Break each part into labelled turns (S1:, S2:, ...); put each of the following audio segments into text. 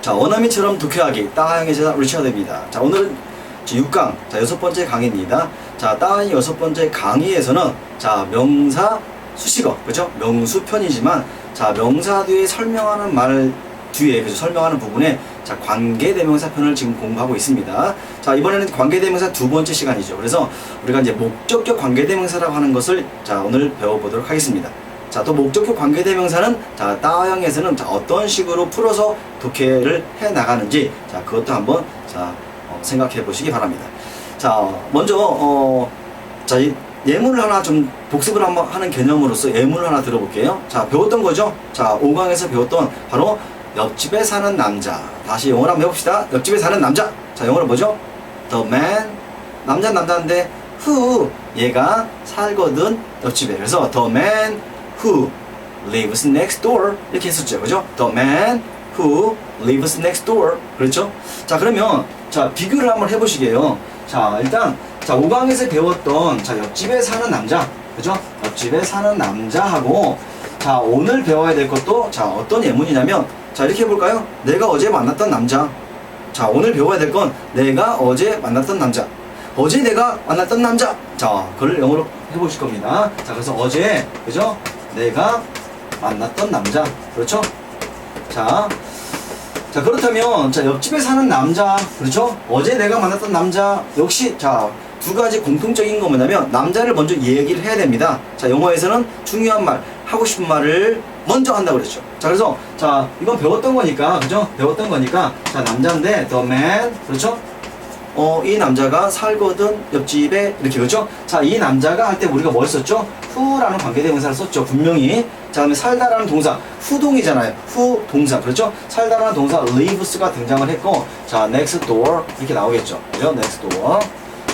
S1: 자, 원어민처럼 독해하기 따하영의 제자 리처드입니다. 자, 오늘은 6강, 자, 여섯 번째 강의입니다. 자, 따하영 여섯 번째 강의에서는 자, 명사 수식어, 그죠? 명수 편이지만 자, 명사 뒤에 설명하는 말 뒤에 그죠? 설명하는 부분에 자, 관계대명사 편을 지금 공부하고 있습니다. 자, 이번에는 관계대명사 두 번째 시간이죠. 그래서 우리가 이제 목적격 관계대명사라고 하는 것을 자, 오늘 배워보도록 하겠습니다. 자, 또 목적격 관계 대명사는 자, 따와형에서는 자, 어떤 식으로 풀어서 독해를 해 나가는지 자, 그것도 한번 자, 어, 생각해 보시기 바랍니다. 자, 먼저 어, 자, 이 예문을 하나 좀 복습을 한번 하는 개념으로서 예문을 하나 들어볼게요. 자, 배웠던 거죠? 자, 5강에서 배웠던 바로 옆집에 사는 남자. 다시 영어로 한번 해봅시다. 옆집에 사는 남자. 자, 영어로 뭐죠? The man. 남자 남자인데 who 얘가 살거든 옆집에. 그래서 the man who lives next door 이렇게 했었죠. 그죠? The man who lives next door. 그렇죠? 자, 그러면 자, 비교를 한번 해 보시게요. 자, 일단 자, 5강에서 배웠던 자, 옆집에 사는 남자. 그죠? 옆집에 사는 남자하고 자, 오늘 배워야 될 것도 자, 어떤 예문이냐면 자, 이렇게 해 볼까요? 내가 어제 만났던 남자. 자, 오늘 배워야 될 건 내가 어제 만났던 남자. 어제 내가 만났던 남자. 자, 그걸 영어로 해보실 겁니다. 자, 그래서 어제, 그죠? 내가 만났던 남자. 그렇죠? 자, 자, 그렇다면, 자, 옆집에 사는 남자. 그렇죠? 어제 내가 만났던 남자. 역시, 자, 두 가지 공통적인 거 뭐냐면, 남자를 먼저 얘기를 해야 됩니다. 자, 영어에서는 중요한 말, 하고 싶은 말을 먼저 한다고 그랬죠. 자, 그래서, 자, 이건 배웠던 거니까, 그죠? 배웠던 거니까, 자, 남자인데, the man. 그렇죠? 어, 이 남자가 살거든 옆집에 이렇게 그렇죠? 자, 이 남자가 할 때 우리가 뭘 썼죠? 후라는 관계대명사를 썼죠. 분명히. 자, 그다음에 살다라는 동사 후동이잖아요. 후 동사 그렇죠? 살다라는 동사 lives가 등장을 했고, 자, next door 이렇게 나오겠죠. 그죠? next door.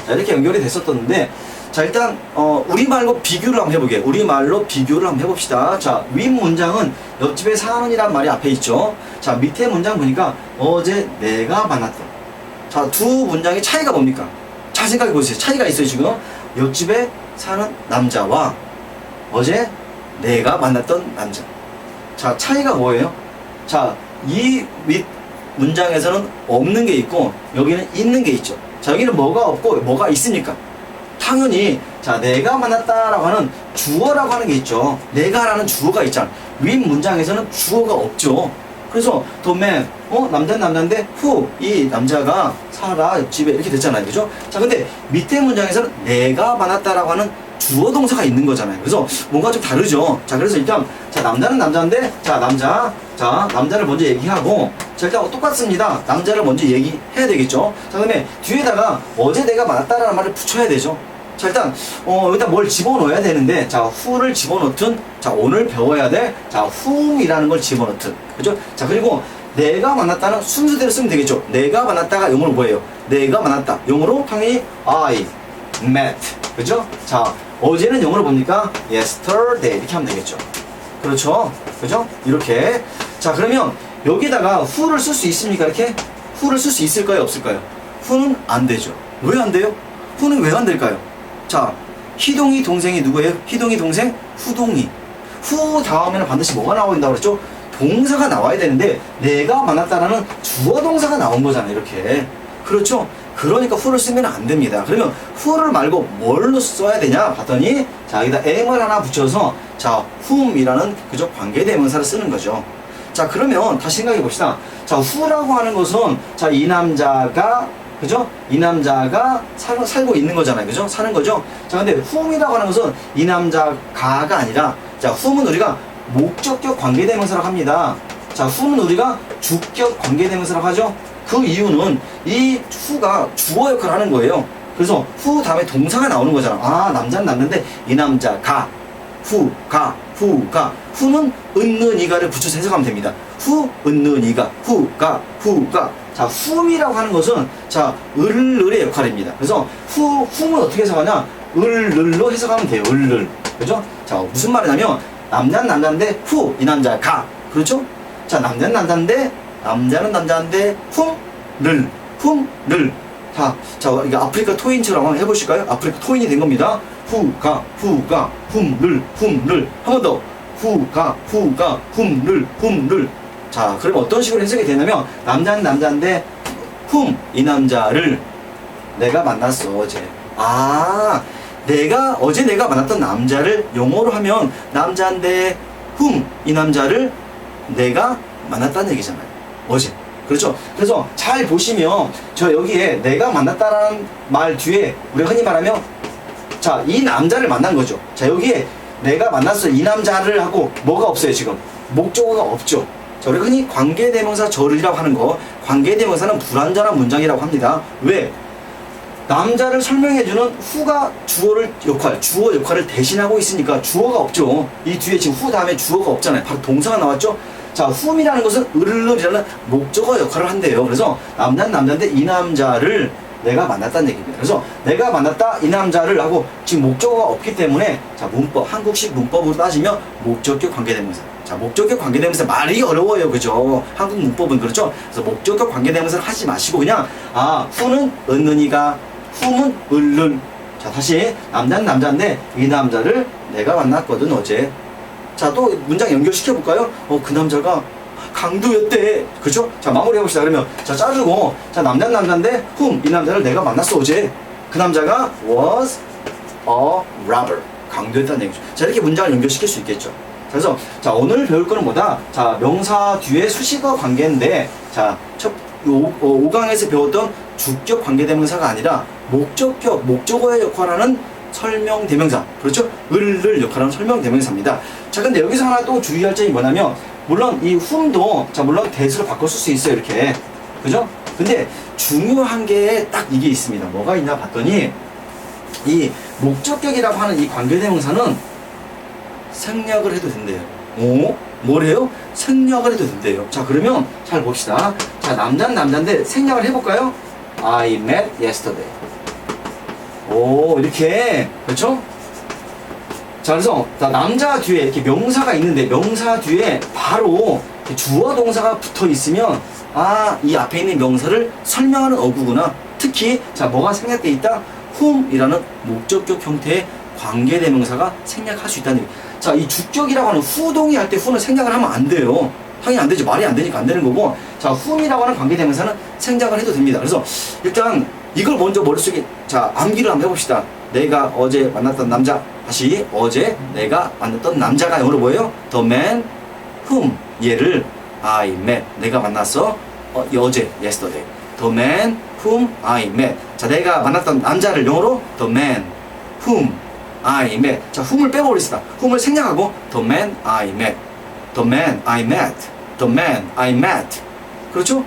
S1: 자, 이렇게 연결이 됐었던데. 자, 일단 어, 우리 말로 비교를 한번 해보게. 우리 말로 비교를 한번 해봅시다. 자, 윗 문장은 옆집에 사는이란 말이 앞에 있죠. 자, 밑에 문장 보니까 어제 내가 만났던. 자, 두 문장의 차이가 뭡니까? 잘 생각해 보세요. 차이가 있어요, 지금. 옆집에 사는 남자와 어제 내가 만났던 남자. 자, 차이가 뭐예요? 자, 이윗 문장에서는 없는 게 있고, 여기는 있는 게 있죠. 자, 여기는 뭐가 없고, 뭐가 있습니까? 당연히, 자, 내가 만났다라고 하는 주어라고 하는 게 있죠. 내가라는 주어가 있잖아. 윗 문장에서는 주어가 없죠. 그래서 도맨 어 남자는 남자인데 후 이 남자가 살아 옆집에 이렇게 됐잖아요. 그죠? 자 근데 밑에 문장에서는 내가 만났다라고 하는 주어 동사가 있는 거잖아요. 그래서 뭔가 좀 다르죠? 자 그래서 일단 자 남자는 남자인데 자 남자 자 남자를 먼저 얘기하고 자 일단 똑같습니다. 남자를 먼저 얘기해야 되겠죠? 자 그다음에 뒤에다가 어제 내가 만났다라는 말을 붙여야 되죠 자 일단 어 일단 뭘 집어넣어야 되는데 자 후를 집어넣든 자 오늘 배워야 돼자 whom이라는 걸 집어넣든. 그죠? 자 그리고 내가 만났다는 순서대로 쓰면 되겠죠? 내가 만났다가 영어로 뭐예요? 내가 만났다. 영어로 당연히 I met. 그죠? 자 어제는 영어로 뭡니까? Yesterday. 이렇게 하면 되겠죠? 그렇죠? 그죠? 이렇게. 자 그러면 여기다가 who를 쓸 수 있습니까? 이렇게? who를 쓸 수 있을까요? 없을까요? who는 안 되죠. 왜 안 돼요? who는 왜 안 될까요 자, 희동이 동생이 누구예요? 희동이 동생? 후동이. 후 다음에는 반드시 뭐가 나와야 된다고 그랬죠? 동사가 나와야 되는데 내가 만났다라는 주어 동사가 나온 거잖아요. 이렇게. 그렇죠? 그러니까 후를 쓰면 안 됩니다. 그러면 후를 말고 뭘로 써야 되냐 봤더니 자 여기다 m을 하나 붙여서 자 whom이라는 그저 관계대명사를 쓰는 거죠. 자 그러면 다시 생각해 봅시다. 자 who라고 하는 것은 자 이 남자가 그죠? 이 남자가 살, 살고 있는 거잖아요. 그죠? 사는 거죠? 자, 근데 whom이라고 하는 것은 이 남자가가 아니라, 자, whom은 우리가 목적격 관계대명사라고 합니다. 자, whom은 우리가 주격 관계대명사라고 하죠? 그 이유는 이 who가 주어 역할을 하는 거예요. 그래서 who 다음에 동사가 나오는 거잖아. 아, 남자는 남자인데 이 남자가, who, 가, who, 가. who는 은는 이가를 붙여서 해석하면 됩니다. who, 은는 이가, who, 가, who, 가. 자, whom이라고 하는 것은 자, 을 을의 역할입니다. 그래서 who, whom은 어떻게 해석하냐? 을 을로 해석하면 돼요. 을 을. 그죠? 자, 무슨 말이냐면 남자는 남자인데 who 이 남자 가. 그렇죠? 자, 남자는 남자인데 남자는 남자인데 whom 를 whom 를 자, 자, 이게 아프리카 토인처럼 한번 해보실까요? 아프리카 토인이 된 겁니다. 후 가, 후 가, 훔 를, 훔 를. 한 번 더. 후 가, 후 가, 훔 를, 훔 를. 자, 그럼 어떤 식으로 해석이 되냐면 남자는 남자인데 whom 이 남자를 내가 만났어 어제. 아, 내가 어제 내가 만났던 남자를 영어로 하면 남자인데 whom 이 남자를 내가 만났다는 얘기잖아요. 어제. 그렇죠. 그래서 잘 보시면 저 여기에 내가 만났다라는 말 뒤에 우리가 흔히 말하면 자, 이 남자를 만난 거죠. 자, 여기에 내가 만났어. 이 남자를 하고 뭐가 없어요, 지금? 목적어가 없죠. 자, 우리가 흔히 관계대명사 저를이라고 하는 거, 관계대명사는 불완전한 문장이라고 합니다. 왜? 남자를 설명해주는 후가 주어를 역할, 주어 역할을 대신하고 있으니까 주어가 없죠. 이 뒤에 지금 후 다음에 주어가 없잖아요. 바로 동사가 나왔죠. 자, whom이라는 것은 을을이라는 목적어 역할을 한대요. 그래서 남자는 남자인데 이 남자를 내가 만났다는 얘기입니다. 그래서 내가 만났다 이 남자를 하고 지금 목적어가 없기 때문에 자 문법 한국식 문법으로 따지면 목적격 관계대명사. 자 목적격 관계대명사 말이 어려워요, 그죠? 한국 문법은 그렇죠. 그래서 목적격 관계대명사를 하지 마시고 그냥 아 후는 은는이가 whom은 을는. 자 다시 남자는 남자인데 이 남자를 내가 만났거든 어제. 자 또 문장 연결시켜 볼까요? 어 그 남자가 강도였대. 그죠? 자, 마무리 해봅시다. 그러면, 자, 자르고, 자, 남자는 남자인데, whom, 이 남자를 내가 만났어, 어제. 그 남자가 was a robber. 강도였다는 얘기죠. 자, 이렇게 문장을 연결시킬 수 있겠죠. 그래서, 자, 오늘 배울 거는 뭐다? 자, 명사 뒤에 수식어 관계인데, 자, 첫, 오, 오, 5강에서 배웠던 주격 관계대명사가 아니라, 목적격, 목적어의 역할하는 설명 대명사 그렇죠? 을을 역할하는 설명 대명사입니다. 자 근데 여기서 하나 또 주의할 점이 뭐냐면 물론 이 whom도 자 물론 대수로 쓸수 있어요 이렇게 그죠? 근데 중요한 게 딱 이게 있습니다. 뭐가 있나 봤더니 이 목적격이라고 하는 이 관계대명사는 생략을 해도 된대요. 오? 뭐래요? 생략을 해도 된대요. 자 그러면 잘 봅시다. 자 남자는 남자인데 생략을 해볼까요? I met yesterday. 오 이렇게 그렇죠? 자 그래서 자, 남자 뒤에 이렇게 명사가 있는데 명사 뒤에 바로 주어 동사가 붙어 있으면 아 이 앞에 있는 명사를 설명하는 어구구나. 특히 자 뭐가 생략돼 있다? whom이라는 목적격 형태의 관계대명사가 생략할 수 있다는 얘기. 자 이 주격이라고 하는 후동이 할때 who는 생략을 하면 안 돼요. 당연히 안 되지 말이 안 되니까 안 되는 거고. 자 whom이라고 하는 관계대명사는 생략을 해도 됩니다. 그래서 일단 이걸 먼저 머릿속에 자 암기를 한번 해봅시다. 내가 어제 만났던 남자 다시 어제 내가 만났던 남자가 영어로 뭐예요? The man whom 얘를 I met 내가 만났어 어, 이 어제 yesterday The man whom I met 자 내가 만났던 남자를 영어로 The man whom I met 자 whom을 빼버리시다 whom을 생략하고 The man I met The man I met The man I met 그렇죠?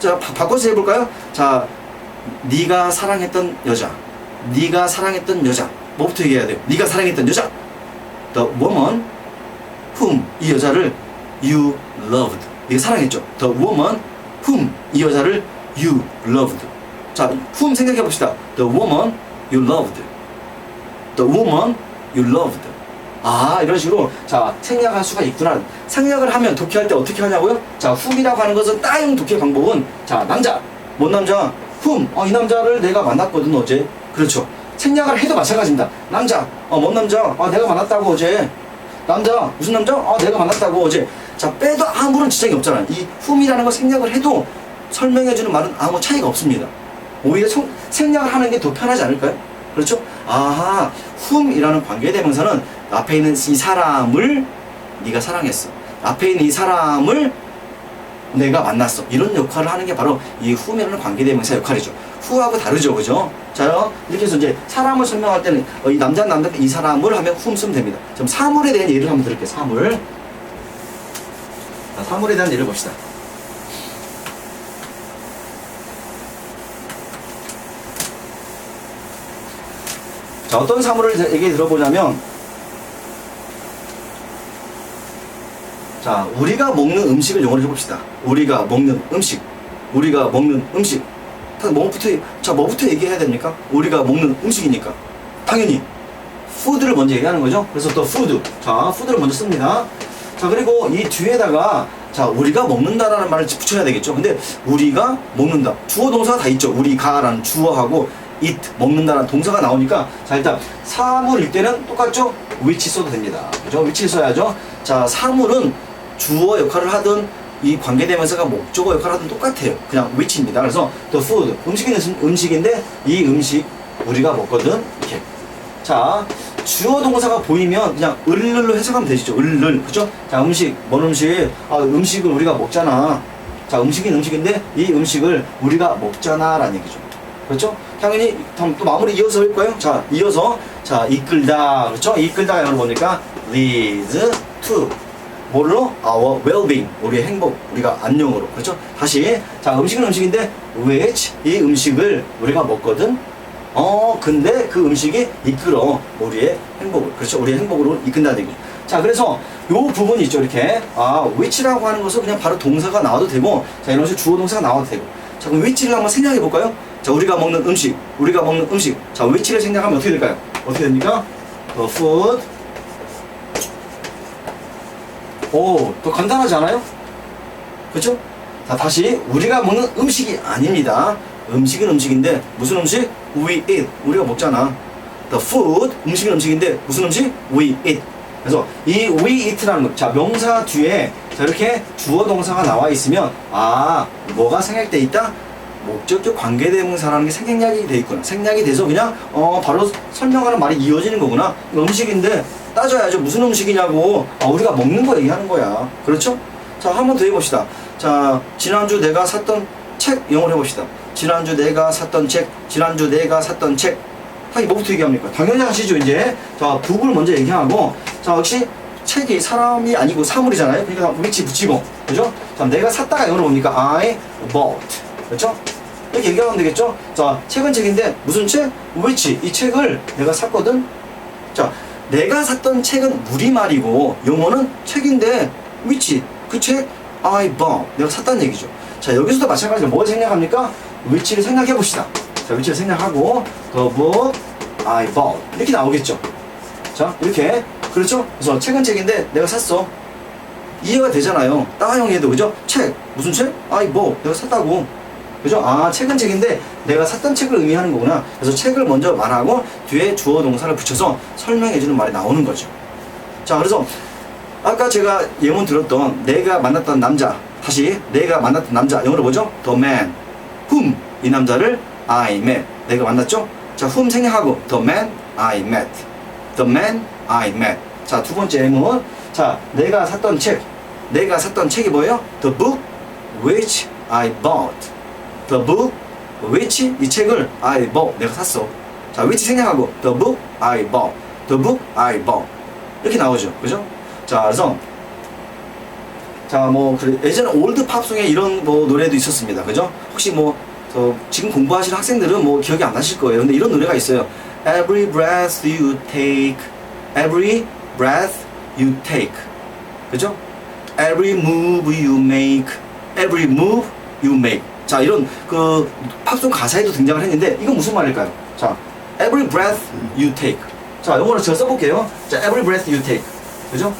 S1: 자 바, 바꿔서 해볼까요? 자 네가 사랑했던 여자 네가 사랑했던 여자 뭐부터 얘기해야 돼요? 네가 사랑했던 여자. The woman whom 이 여자를 you loved. 네가 사랑했죠? The woman whom 이 여자를 you loved. 자 whom 생각해 봅시다. The woman you loved. The woman you loved. 아 이런 식으로. 자 생략할 수가 있구나. 생략을 하면 독해할 때 어떻게 하냐고요? 자 whom이라고 하는 것은 따용 독해 방법은 자 남자. 뭔 남자? whom. 어, 이 남자를 내가 만났거든 어제. 그렇죠 생략을 해도 마찬가지입니다. 남자 어 뭔 남자? 아 내가 만났다고 어제. 남자 무슨 남자? 아 내가 만났다고 어제. 자 빼도 아무런 지장이 없잖아요. 이 whom이라는 걸 생략을 해도 설명해주는 말은 아무 차이가 없습니다. 오히려 성- 생략을 하는 게 더 편하지 않을까요? 그렇죠? 아하, whom이라는 관계대명사는 앞에 있는 이 사람을 네가 사랑했어. 앞에 있는 이 사람을 내가 만났어. 이런 역할을 하는 게 바로 이 whom이라는 관계대명사 역할이죠. who하고 다르죠, 그죠? 자, 이렇게 해서 이제 사람을 설명할 때는 어, 이 남자 남자 이 사람을 하면 whom 쓰면 됩니다. 그럼 사물에 대한 예를 한번 들을게요. 사물. 자, 사물에 대한 예를 봅시다. 자, 어떤 사물을 제- 얘기 들어보자면, 자, 우리가 먹는 음식을 영어로 해봅시다. 우리가 먹는 음식. 우리가 먹는 음식. 다 뭐부터, 자, 뭐부터 얘기해야 됩니까? 우리가 먹는 음식이니까. 당연히, 푸드를 먼저 얘기하는 거죠. 그래서 또 푸드. 자, 푸드를 먼저 씁니다. 자, 그리고 이 뒤에다가, 자, 우리가 먹는다라는 말을 붙여야 되겠죠. 근데 우리가 먹는다. 주어 동사가 다 있죠. 우리가라는 주어하고 eat, 먹는다라는 동사가 나오니까 자, 일단 사물일 때는 똑같죠? which 써도 됩니다. 그죠? which 써야죠. 자, 사물은 주어 역할을 하든 이 관계대명사가 목적어 역할을 하든 똑같아요. 그냥 which입니다. 그래서 the food 음식은 음식인데 이 음식 우리가 먹거든 이렇게. 자 주어 동사가 보이면 그냥 을을로 해석하면 되시죠. 을을 그죠? 자 음식 뭔 음식? 아 음식을 우리가 먹잖아. 자 음식인 음식인데 이 음식을 우리가 먹잖아라는 얘기죠. 그렇죠? 당연히 다음 또 마무리 이어서 할 거예요. 자 이어서 자 이끌다 그렇죠? 이끌다가 영어로 보니까 leads to 뭘로? our well-being. 우리의 행복. 우리가 안녕으로. 그렇죠? 다시. 자 음식은 음식인데 which 이 음식을 우리가 먹거든? 어 근데 그 음식이 이끌어 우리의 행복을. 그렇죠? 우리의 행복으로 이끈다는 얘기죠 자 그래서 요 부분이 있죠 이렇게. 아 which라고 하는 것은 그냥 바로 동사가 나와도 되고 자 이런 식으로 주어 동사가 나와도 되고. 자 그럼 which를 한번 생각해 볼까요? 자 우리가 먹는 음식. 우리가 먹는 음식. 자 which를 생각하면 어떻게 될까요? 어떻게 됩니까? The food 오, 또 간단하지 않아요? 그렇죠? 자, 다시 우리가 먹는 음식이 아닙니다. 음식은 음식인데 무슨 음식? We eat. 우리가 먹잖아. The food 음식은 음식인데 무슨 음식? We eat. 그래서 이 we eat라는 것, 자 명사 뒤에 자 이렇게 주어 동사가 나와 있으면 아 뭐가 생략돼 있다? 목적격 관계대명사라는 게 생략이 돼 있구나. 생략이 돼서 그냥 어 바로 설명하는 말이 이어지는 거구나. 음식인데 따져야죠. 무슨 음식이냐고. 아, 우리가 먹는 거 얘기하는 거야. 그렇죠? 자, 한번 더 해봅시다. 자, 지난주 내가 샀던 책 영어로 해봅시다. 지난주 내가 샀던 책, 지난주 내가 샀던 책. 하기 뭐부터 얘기합니까? 당연히 하시죠, 이제. 자, 북을 먼저 얘기하고. 자, 역시 책이 사람이 아니고 사물이잖아요. 그러니까 위치 붙이고. 그죠? 자, 내가 샀다가 영어로 보니까 I bought. 그렇죠? 이렇게 얘기하면 되겠죠? 자, 책은 책인데 무슨 책? which. 이 책을 내가 샀거든? 자, 내가 샀던 책은 우리말이고 영어는 책인데 which 그 책 I bought 내가 샀다는 얘기죠. 자 여기서도 마찬가지로 뭘 생략합니까? which를 생략해 봅시다. 자 which를 생략하고 the book I bought 이렇게 나오겠죠. 자 이렇게 그렇죠? 그래서 책은 책인데 내가 샀어. 이해가 되잖아요. 따형해도 그죠? 책 무슨 책? I bought 내가 샀다고. 그죠? 아, 책은 책인데 내가 샀던 책을 의미하는 거구나. 그래서 책을 먼저 말하고 뒤에 주어 동사를 붙여서 설명해 주는 말이 나오는 거죠. 자, 그래서 아까 제가 예문 들었던 내가 만났던 남자 다시 내가 만났던 남자 영어로 뭐죠? The man whom 이 남자를 I met 내가 만났죠? 자, whom 생략하고 the man I met the man I met 자, 두 번째 예문 자, 내가 샀던 책 내가 샀던 책이 뭐예요? The book which I bought The book which 이 책을 I bought 내가 샀어. 자, which 생략하고 the book I bought. the book I bought. 이렇게 나오죠. 그죠? 자, 그래서 자, 뭐 그래, 예전에 올드 팝송에 이런 뭐 노래도 있었습니다. 그죠? 혹시 뭐 저, 지금 공부하시는 학생들은 뭐 기억이 안 나실 거예요. 근데 이런 노래가 있어요. Every breath you take, every breath you take. 그죠? Every move you make, every move you make. 자, 이런 그 팝송 가사에도 등장을 했는데 이건 무슨 말일까요? 자, every breath you take. 자, 영어로 제가 써볼게요. 자, every breath you take. 그죠?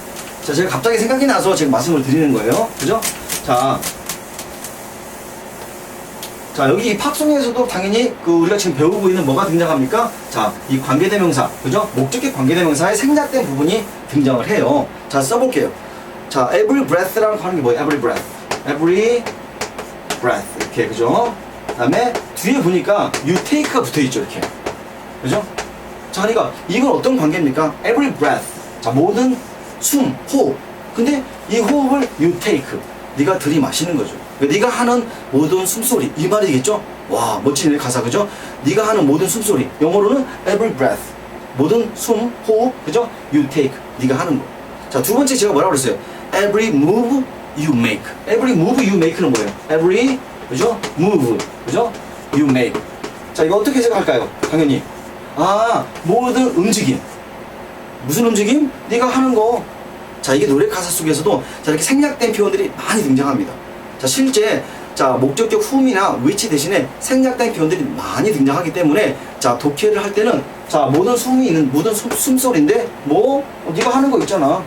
S1: 자, 제가 갑자기 생각이 나서 지금 말씀을 드리는 거예요. 그죠? 자, 자, 여기 이 팝송에서도 당연히 그 우리가 지금 배우고 있는 뭐가 등장합니까? 자, 이 관계대명사, 그죠? 목적격 관계대명사의 생략된 부분이 등장을 해요. 자, 써볼게요. 자, every breath라는 거 하는 게 뭐예요? every breath. every breath. 이렇게, 그죠? 그 다음에 뒤에 보니까 you take가 붙어 있죠, 이렇게. 그죠? 자, 그러니까 이건 어떤 관계입니까? every breath. 자, 모든 숨, 호흡. 근데 이 호흡을 you take. 네가 들이마시는 거죠. 그러니까 네가 하는 모든 숨소리 이 말이겠죠? 와 멋지네 가사 그죠? 네가 하는 모든 숨소리 영어로는 every breath 모든 숨, 호흡 그죠? you take 네가 하는 거. 자두 번째 제가 뭐라고 그랬어요? every move you make. every move you make는 뭐예요? every 그죠? move 그죠? you make. 자 이거 어떻게 생각할까요? 당연히 아 모든 움직임 무슨 움직임? 네가 하는 거. 자, 이게 노래 가사 속에서도 자, 이렇게 생략된 표현들이 많이 등장합니다. 자, 실제 자, 목적격 whom이나 which 대신에 생략된 표현들이 많이 등장하기 때문에 자, 독해를 할 때는 자, 모든 숨이 있는 모든 숨, 숨소리인데 뭐 어, 네가 하는 거 있잖아.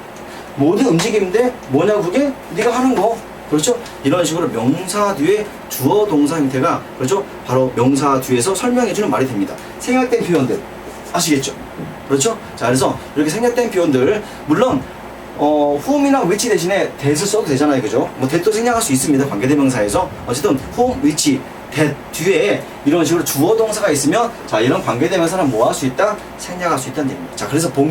S1: 모든 움직임인데 뭐냐고 그게 네가 하는 거. 그렇죠? 이런 식으로 명사 뒤에 주어 동사 형태가 그렇죠? 바로 명사 뒤에서 설명해 주는 말이 됩니다. 생략된 표현들 아시겠죠? 그렇죠? 자, 그래서 이렇게 생략된 표현들 물론 어, whom이나 which 대신에 that을 써도 되잖아요. 그죠? 뭐 that도 생략할 수 있습니다. 관계대명사에서. 어쨌든 whom, which, that 뒤에 이런 식으로 주어 동사가 있으면 자, 이런 관계대명사는 뭐 할 수 있다? 생략할 수 있다는 얘기입니다. 자, 그래서 본